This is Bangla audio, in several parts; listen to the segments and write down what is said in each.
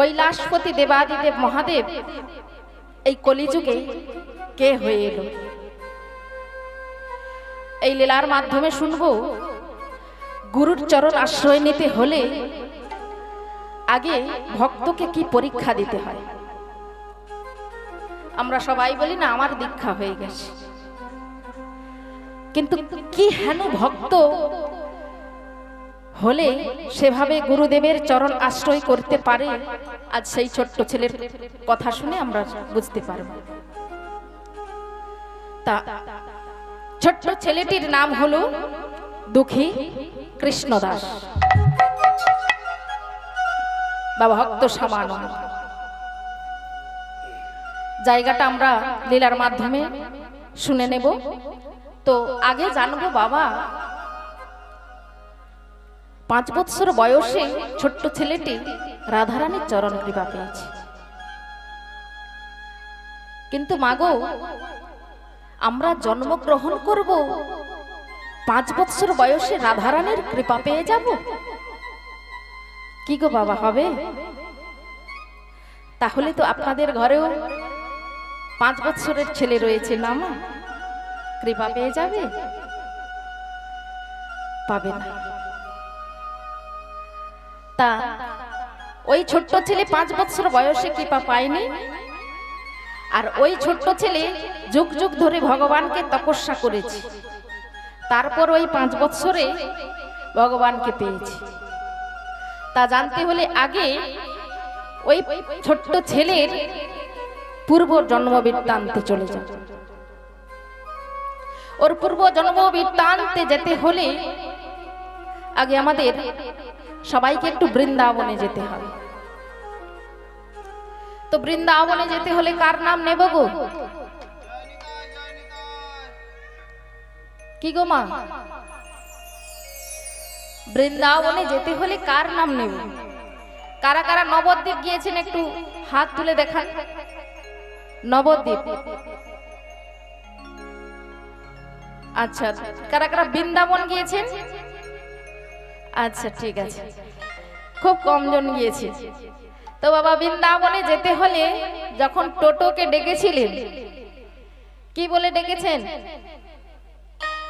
কৈলাসপতি দেবাদিদেব মহাদেব এই কলিযুগে কে হয়ে এলো? এই লীলার মাধ্যমে শুনব, গুরুর চরণ আশ্রয় নিতে হলে আগে ভক্তকে কি পরীক্ষা দিতে হয়? আমরা সবাই বলি, না, আমার দীক্ষা হয়ে গেছে। কিন্তু কি হেন ভক্ত হলে সেভাবে গুরুদেবের চরণ আশ্রয় করতে পারে? আজ সেই ছোট্ট ছেলের কথা শুনে আমরা বুঝতে পারব। তা, ছোট্ট ছেলেটির নাম হলো দুঃখী কৃষ্ণদাস। বা ভক্ত সামানন্দ জায়গাটা আমরা লীলার মাধ্যমে শুনে নেব। তো আগে জানব বাবা পাঁচ বৎসর বয়সে ছোট্ট ছেলেটি রাধারানীর চরণ কৃপা পেয়েছে। কিন্তু মাগো, আমরা জন্মগ্রহণ করব, পাঁচ বৎসর বয়সে রাধারানীর কৃপা পেয়ে যাব? কি গো বাবা, হবে? তাহলে তো আপনাদের ঘরেও পাঁচ বছরের ছেলে রয়েছে না মা কৃপা পেয়ে যাবে? পাবে না। তা ওই ছোট্ট ছেলে পাঁচ বছর বয়সে কৃপা পায়নি? আর ওই ছোট্ট ছেলে যুগ যুগ ধরে ভগবানকে তপস্যা করেছে। তারপর ওই পাঁচ বছরে ভগবানকে পেয়েছে। তা জানতে হলে আগে ওই ছোট্ট ছেলের পূর্ব জন্ম বৃত্তান্তে চলে যাও। ওর পূর্ব জন্ম বৃত্তান্তে যেতে হলে আগে আমাদের সবাইকে একটু বৃন্দাবনে যেতে হবে। তো বৃন্দাবনে যেতে হলে কার নাম নেব গো? কি গো মা? বৃন্দাবনে যেতে হলে কার নাম নেব? কারা কারা নবদ্বীপ গিয়েছেন একটু হাত তুলে দেখান। নবদ্বীপ। আচ্ছা কারা কারা বৃন্দাবন গিয়েছেন? আচ্ছা ঠিক আছে। খুব কম জন গিয়েছে। তো বাবা, বৃন্দাবনে যেতে হলে যখন টোটোকে ডেকেছিলেন, কি বলে ডেকেছেন?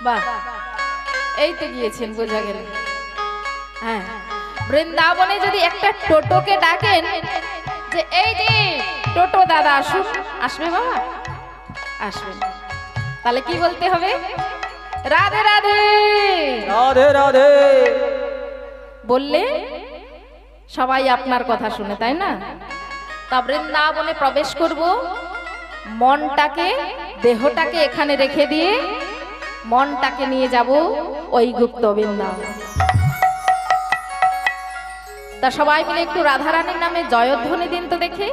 বাহ, এই তো গিয়েছেন, বোঝা গেল। হ্যাঁ বৃন্দাবনে যদি একটা টোটোকে ডাকেন যে, এই যে, টোটো দাদা, আসুন। আসবে বাবা? আসবে। তাহলে কি বলতে হবে? রাধে রাধে। রাধে রাধে। বললে সবাই আপনার কথা শুনে তাই না? তা বৃন্দাবনে প্রবেশ করব মনটাকে দেহটাকে এখানে রেখে দিয়ে মনটাকে নিয়ে যাব ওই গুপ্ত বৃন্দাবন। তা সবাই মিলে একটু রাধারানীর নামে জয়ধ্বনি দিন তো দেখে।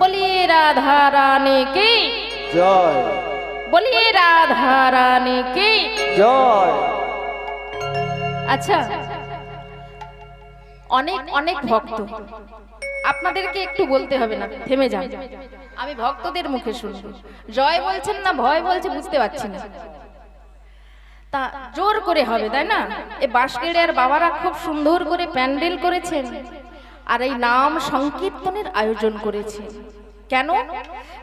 বলি রাধারানী কি? জয়। বলি রাধারানী কি? জয়। আচ্ছা। অনেক অনেক ভক্ত। আপনাদেরকে একটু বলতে হবে না থেমে যান। আমি ভক্তদের মুখে শুনব। জয় বলছেন না ভয় বলছে বুঝতে পারছি না। তা জোর করে হবে তাই না? এই বাঁশগেড়িয়ার বাবারা খুব সুন্দর করে প্যান্ডেল করেছেন আর এই নাম সংকীর্তনের আয়োজন করেছে কেন?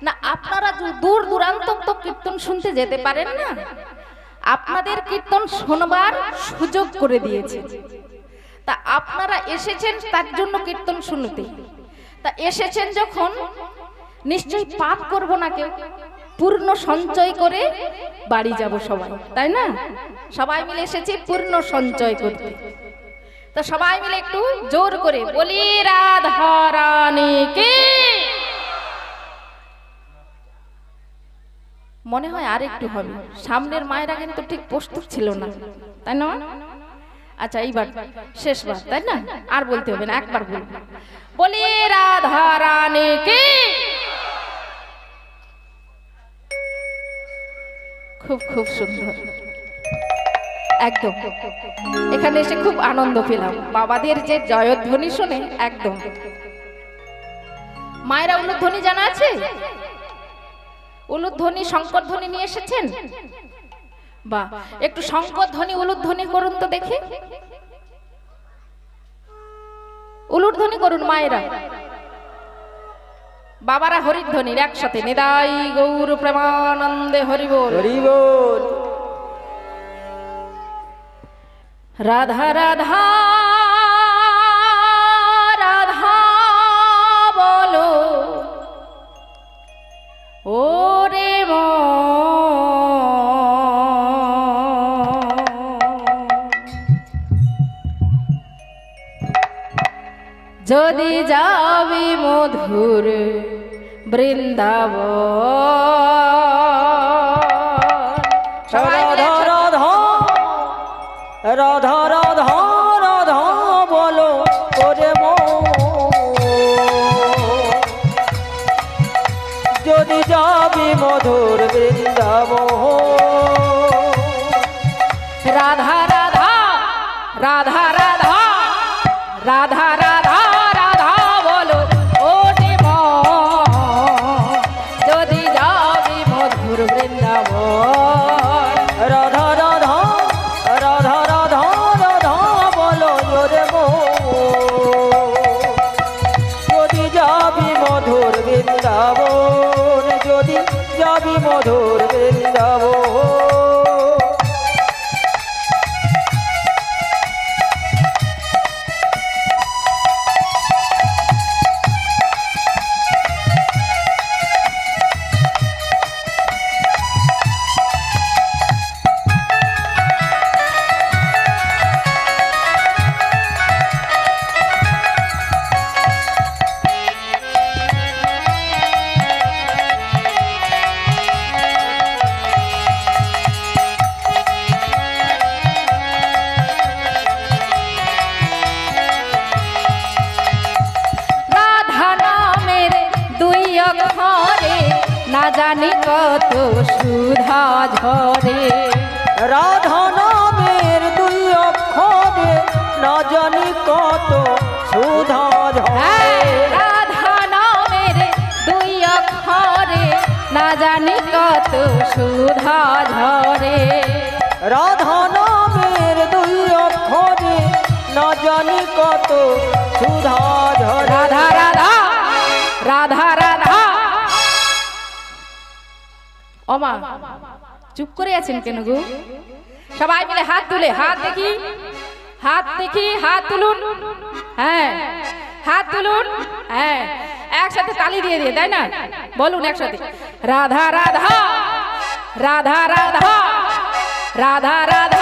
না আপনারা দূর দূরান্ত তো কীর্তন শুনতে যেতে পারেন না। আপনাদের কীর্তন শোনবার সুযোগ করে দিয়েছে। তা আপনারা এসেছেন তার জন্য কীর্তন শুনতে। তা এসেছেন যখন, নিশ্চয়ই পাপ করব না কেউ, পূর্ণ সঞ্চয় করে বাড়ি যাব সবাই, তাই না? সবাই মিলে এসেছি পূর্ণ সঞ্চয় করতে। তা সবাই মিলে একটু জোর করে বলি রাধা রানী মনে হয় আর একটু হবে। সামনের মায়েরা কিন্তু ঠিক প্রস্তুত ছিল না, তাই না? আচ্ছা এইবার শেষবার তাই না? আর বলতে হবে না একবার বলব বলি রাধা রানী কি? খুব খুব সুন্দর। একদম। এখানে এসে খুব আনন্দ পেলাম। বাবাদের যে জয়ধ্বনি শুনে একদম। মায়েরা উলুধ্বনি জানা আছে? উলুধ্বনি শঙ্কর ধ্বনি নিয়ে এসেছেন? বা একটু শঙ্কর ধ্বনি উলুধ্বনি করুন তো দেখি। উলুধ্বনি করুন মায়েরা। বাবারা হরিধ্বনির একসাথে নিদাই গৌর প্রেমানন্দে হরিবোল। হরি বল রাধা রাধা রাধা। যদি যাবি মধুর বৃন্দাব কত সুধা হ্যাঁ, রাধা নামের দুই অক্ষরে না জানি কত সুধা ঝরে। রাধা নামের দুই অক্ষরে না জানি কত সুধা ঝরে। রাধা রাধা রাধা রাধা। ওমা চুপ করে আছেন কেন গো? সবাই মিলে হাত তুলে হাত দেখি। হাত দেখি, হাত তুলুন। হ্যাঁ হাত তুলুন। হ্যাঁ একসাথে তালি দিয়ে দিয়ে, তাই না? বলুন একসাথে। রাধা রাধা রাধা রাধা রাধা রাধা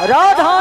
राधा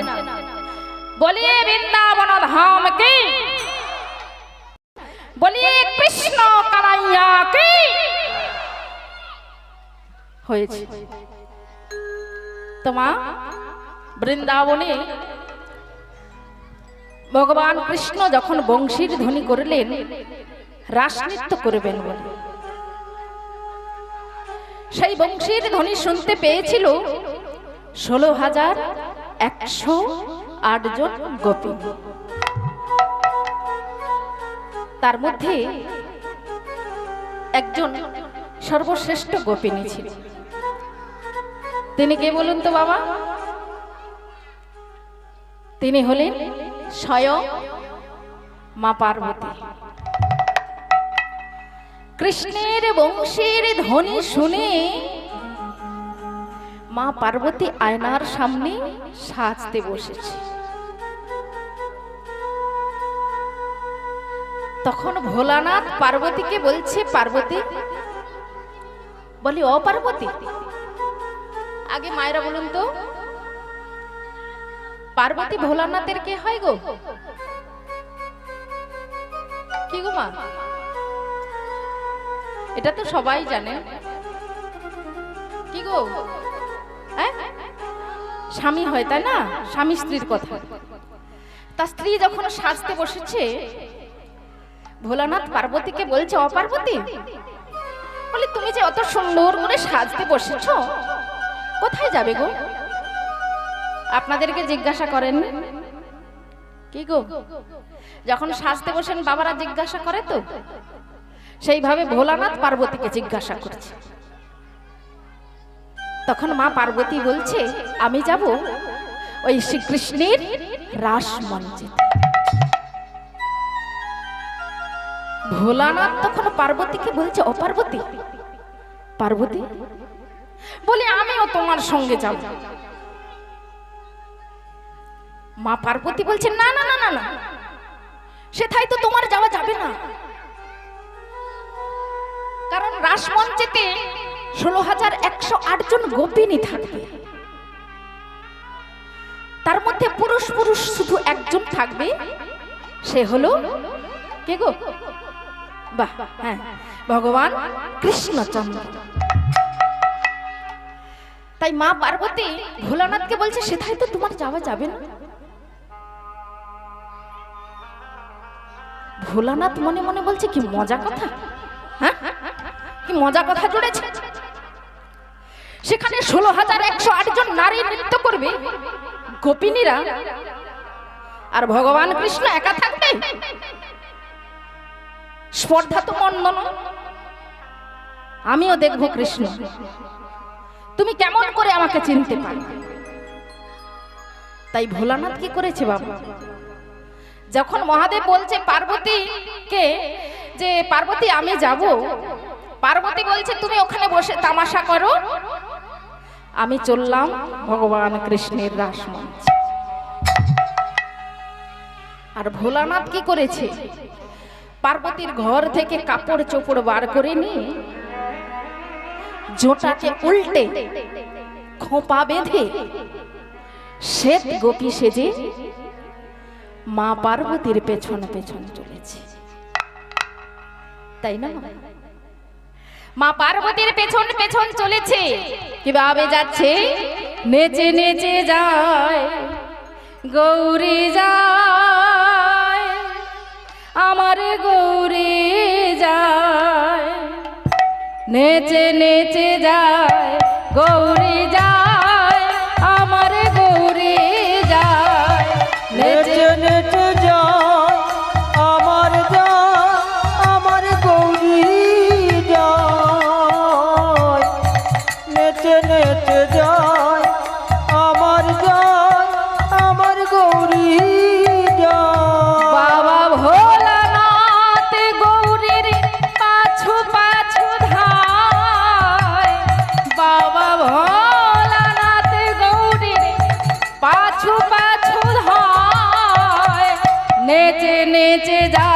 না। বলিয়ে বৃন্দাবন ধাম কি? বলিয়ে কৃষ্ণ কানাইয়া কি? হয়েছে। তোমা বৃন্দাবনে ভগবান কৃষ্ণ যখন বংশীর ধ্বনি করলেন রাসনৃত্য করবেন বলে। সেই বংশীর ধ্বনি শুনতে পেয়েছিল ষোলো হাজার একশো আট জন গোপী তার মধ্যে একজন সর্বশ্রেষ্ঠ গোপিনী ছিল তিনি কে বলুন তো বাবা? তিনি হলেন স্বয়ং মা পার্বতী। কৃষ্ণের বংশের ধ্বনি শুনে মা পার্বতী আয়নার সামনে সাজতে বসেছে। তখন ভোলানাথ পার্বতীকে বলছে, পার্বতী। বলি ও পার্বতী, আগে মায়েরা বলুন তো, পার্বতী ভোলানাথের কে হয় গো? কি গো মা? এটা তো সবাই জানে কি গো? স্বামী হয়, তাই না? স্বামী স্ত্রীর কথা। তা স্ত্রী যখন সাজতে বসেছে, ভোলানাথ পার্বতীকে বলছে অপার্বতী বলে তুমি যে অত সুন্দর করে সাজতে বসেছ, কোথায় যাবে গো? আপনাদেরকে জিজ্ঞাসা করেন। কি গো? যখন সাজতে বসেন, বাবারা জিজ্ঞাসা করে তো? সেইভাবে ভোলানাথ পার্বতীকে জিজ্ঞাসা করছে। তখন মা পার্বতী বলছে, আমি যাব ওই শ্রীকৃষ্ণের রাস মঞ্চে ভোলানাথ তখন পার্বতীকে বলছে, ও পার্বতী পার্বতী, বলে আমিও তোমার সঙ্গে যাব। মা পার্বতী বলছে, না না না না না, সেথায় তো তোমার যাওয়া যাবে না। কারণ রাসমঞ্চেতে ষোলো হাজার একশো আট জন গোপিনী থাকবে তার মধ্যে পুরুষ পুরুষ শুধু একজন থাকবে। সে হলো কে গো? বাহ হ্যাঁ ভগবান কৃষ্ণচন্দ্র। তাই মা পার্বতী ভোলানাথকে বলছে, সেথায় তো তোমার যাওয়া যাবে না? ভোলানাথ মনে মনে বলছে, কি মজা কথা? হ্যাঁ? কি মজা কথা জুড়েছে? সেখানে ষোলো হাজার একশো জন নারী নৃত্য করবে। গোপিনীরা। আর ভগবান কৃষ্ণ একা থাকবে? স্পর্ধা তো মন্দ নয়। আমিও দেখব কৃষ্ণ। তুমি কেমন করে আমাকে চিনতে পারো তাই ভোলানাথ কি করেছে বাবা? যখন মহাদেব বলছে, পার্বতীকে যে, পার্বতী আমি যাব। পার্বতী বলছে, তুমি ওখানে বসে তামাশা করো। আমি চললাম ভগবান কৃষ্ণের রাসমঞ্চ আর ভোলানাথ কি করেছে? পার্বতীর ঘর থেকে কাপড় চোপড় বার করে নিয়ে জোটাকে উল্টে খোপা বেঁধে শ্বেত গোপী সেজে মা পার্বতীর পেছন পেছন চলেছে। তাই না? মা পার্বতীর পেছন পেছন চলেছে। কীভাবে যাচ্ছে? নেচে নেচে যায়। গৌরী যায়। আমার গৌরী যায়। নেচে নেচে যায়। গৌরী যায়। আমার নেচে নেচে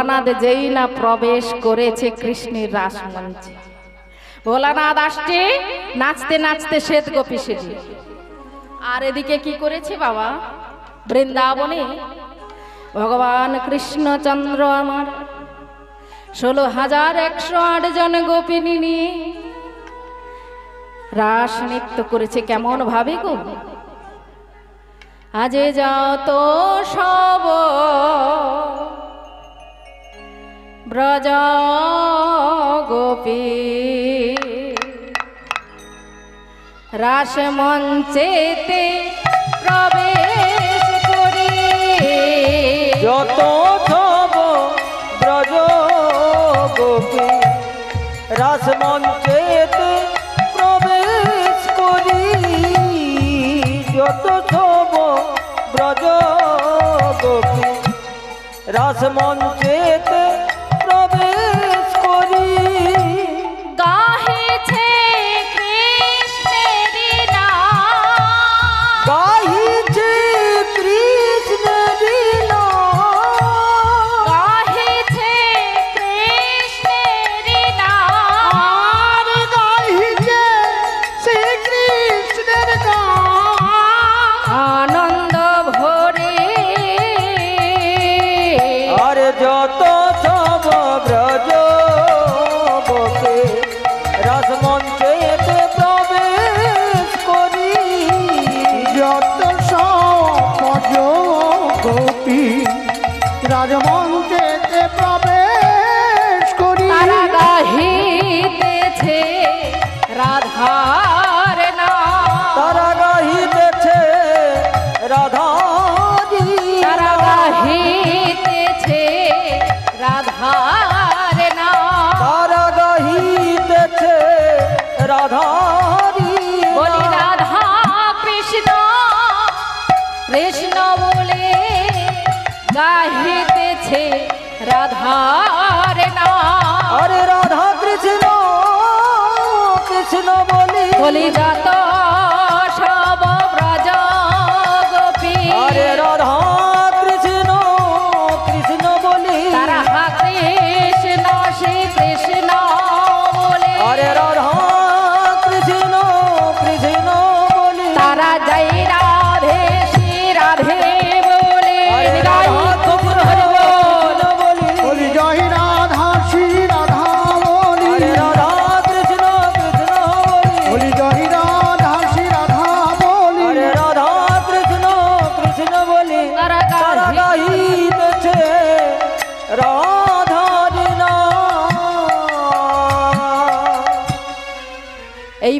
ভোলানাথ যেই না প্রবেশ করেছে কৃষ্ণের রাসমঞ্চে। ভোলানাথ আসছে, নাচতে নাচতে শ্বেত গোপী সেজে আর এদিকে কি করেছে বাবা? বৃন্দাবনে ভগবান কৃষ্ণচন্দ্র আমার ষোলো হাজার একশো আট জন গোপিনী রাস নৃত্য করেছে কেমন ভাবে গো? আজে যাও তো সব ব্রজ গোপী রাস মঞ্চেতে প্রবেশ করি। যত ছব ব্রজ গোপী রাসমঞ্চেতে প্রবেশ করি। যত ছব ব্রজ গোপী রাসমঞ্চেতে রাধাজি। তারা গাহিতেছে রাধার নাম। তারা গাহিতেছে রাধারি বলি রাধা কৃষ্ণ কৃষ্ণ বলে গাহিতেছে রাধার নাম। আরে রাধা কৃষ্ণ কৃষ্ণ বলি। বলি যত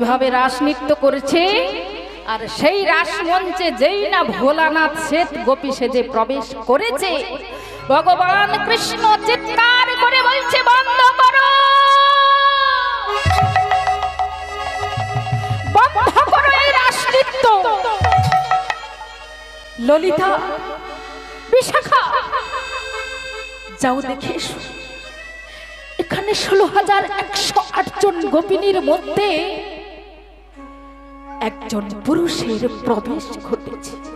এইভাবে রাস নৃত্য করেছে? আর সেই রাস মঞ্চে যেই না ভোলানাথ শ্বেত গোপী সেজে প্রবেশ করেছে, ভগবান কৃষ্ণ চিৎকার করে বলছে, বন্ধ করো! ললিতা, বিশাখা, যাও দেখে এখানে ষোলো হাজার একশো আটজন গোপিনীর মধ্যে একজন পুরুষের প্রবেশ ঘটেছে।